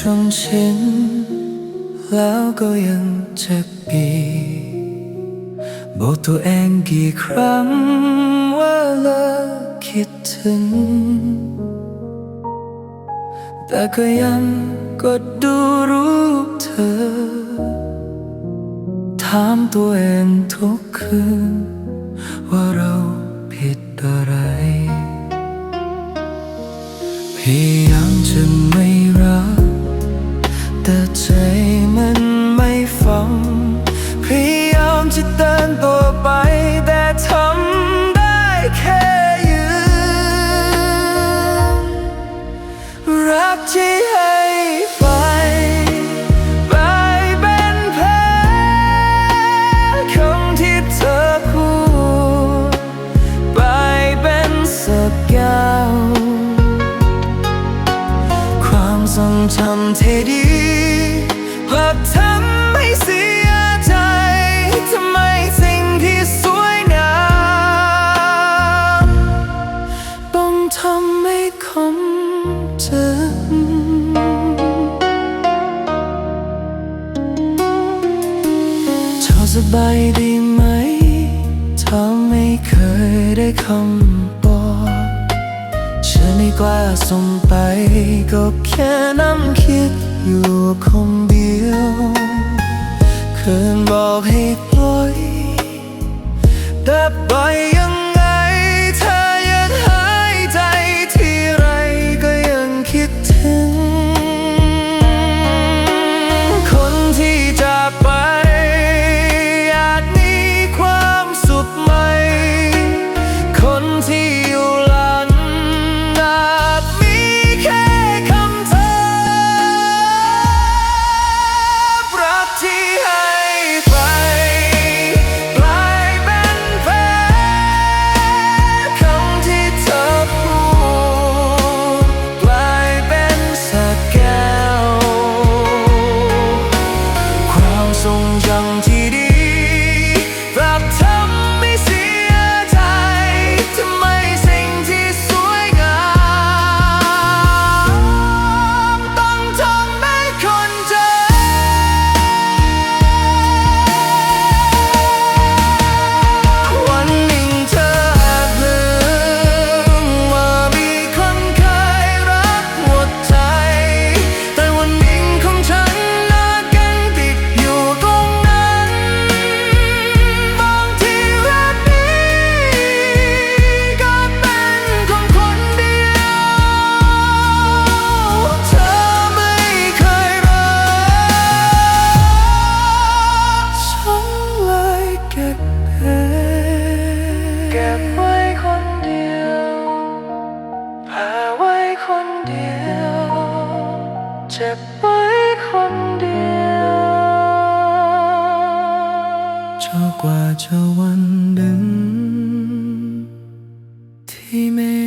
ชินแล้วก็ยังเจ็บปีบอกตัวเองกี่ครั้งว่าเลิกคิดถึง แต่ก็ยังกดดูรูปเธอ ถามตัวเองทุกคืน ว่าเราผิดอะไร พยายามจะไม่รัก แต่ใจมันไม่ฟัง พยายามจะเดินต่อไปแต่ทำได้แค่ยืน รักที่ให้ไปไปเป็นแผลคำที่เธอพูดไปเป็นสักแก้วความทรงจำที่ดี กลับทำให้เสียใจ ทำไมสิ่งที่สวยงามต้องทำให้คมเจ็บเธอสบายดีไหมเธอไม่เคยได้คำบอกฉันไม่กล้าส่งไป ก็แค่นั่งคิดอยู่คน ค เก็บไว้คนเดียวพาไว้คนเดียว เจ็บไว้คนเดียวจนกว่าจะวันหนึ่งที่ไม่